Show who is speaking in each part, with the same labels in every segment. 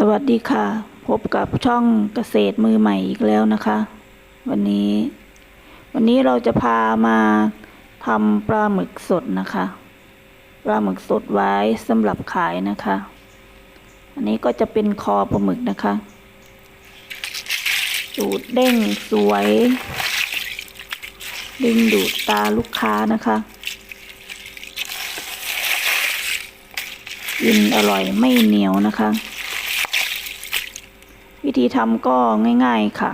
Speaker 1: สวัสดีค่ะ พบกับช่องเกษตรมือใหม่อีกแล้วนะคะ วันนี้ วันนี้เราจะพามาทำปลาหมึกสดนะคะ ปลาหมึกสดไว้สำหรับขายนะคะ อันนี้ก็จะเป็นคอปลาหมึกนะคะสูตรเด้งสวย ดึงดูดตาลูกค้านะคะกินอร่อยไม่เหนียวนะคะ วิธีทำก็ง่าย ๆค่ะ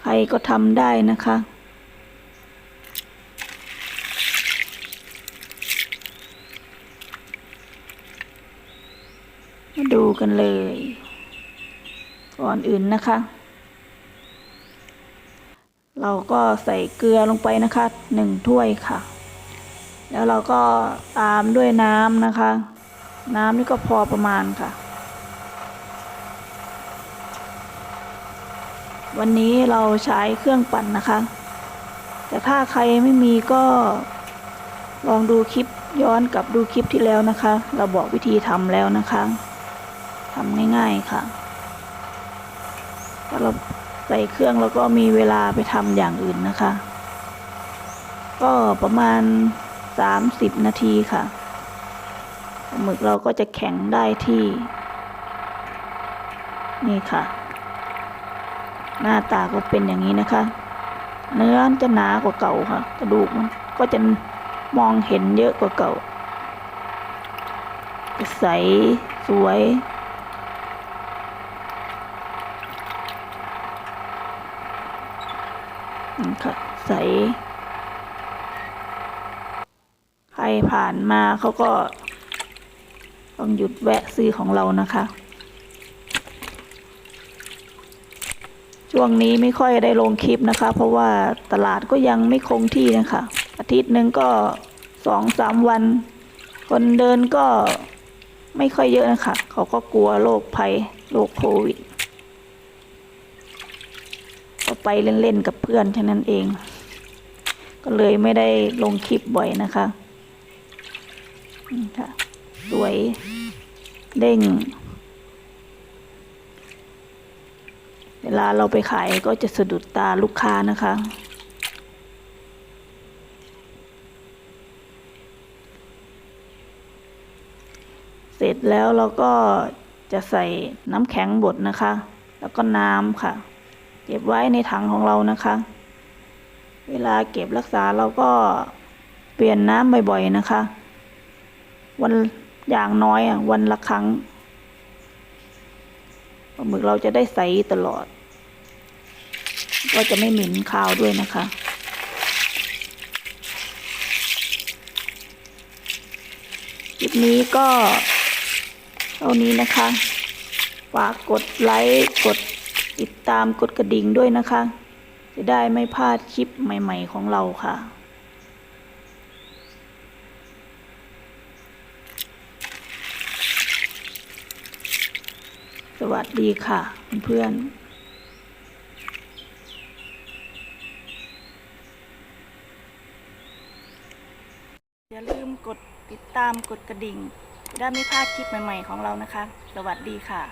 Speaker 1: ใครก็ทำได้นะคะ มาดูกันเลย ก่อนอื่นนะคะ เราก็ใส่เกลือลงไปนะคะหนึ่งถ้วยค่ะ แล้วเราก็ตามด้วยน้ำนะคะ น้ำนี่ก็พอประมาณค่ะ วันนี้เราใช้เครื่องปั่นนะคะ แต่ถ้าใครไม่มีก็ลองดูคลิปย้อนกลับดูคลิปที่แล้วนะคะ เราบอกวิธีทำแล้วนะคะทำง่ายๆค่ะถ้าเราใส่เครื่องแล้วก็มีเวลาไปทำอย่างอื่นนะคะ ก็ประมาณสามสิบนาทีค่ะ หมึกเราก็จะแข็งได้ที่ นี่ค่ะ หน้าตาก็เป็นอย่างนี้นะคะ เนื้อจะหนากว่าเก่าค่ะ กระดูกมันก็จะมองเห็นเยอะกว่าเก่าใสสวยนี่ค่ะใส ใครผ่านมาเขาก็ ต้องหยุดแวะซื้อของเรานะคะ ช่วงนี้ไม่ค่อยได้ลงคลิปนะคะ เพราะว่าตลาดก็ยังไม่คงที่นะคะ อาทิตย์หนึ่งก็สองสามวัน คนเดินก็ไม่ค่อยเยอะนะคะ เขาก็กลัวโรคภัยโรคโควิดก็ไปเล่นๆกับเพื่อนแค่นั้นเอง ก็เลยไม่ได้ลงคลิปบ่อยนะคะค่ะสวย เด้ง เวลาเราไปขายก็จะสะดุดตาลูกค้านะคะ เสร็จแล้วเราก็จะใส่น้ำแข็งบดนะคะ แล้วก็น้ำค่ะ เก็บไว้ในถังของเรานะคะ เวลาเก็บรักษาเราก็เปลี่ยนน้ำบ่อยๆนะคะ วัน อย่างน้อยอะวันละครั้งปลาหมึกเราจะได้ใสตลอด ก็จะไม่เหม็นคาวด้วยนะคะคลิปนี้ก็เท่านี้นะคะฝากกดไลค์กดติดตามกดกระดิ่งด้วยนะคะ จะได้ไม่พลาดคลิปใหม่ ๆ ของเราค่ะ สวัสดีค่ะ เพื่อนๆอย่าลืมกดติดตามกดกระดิ่ง จะได้ไม่พลาดคลิปใหม่ ๆ ของเรานะคะ สวัสดีค่ะ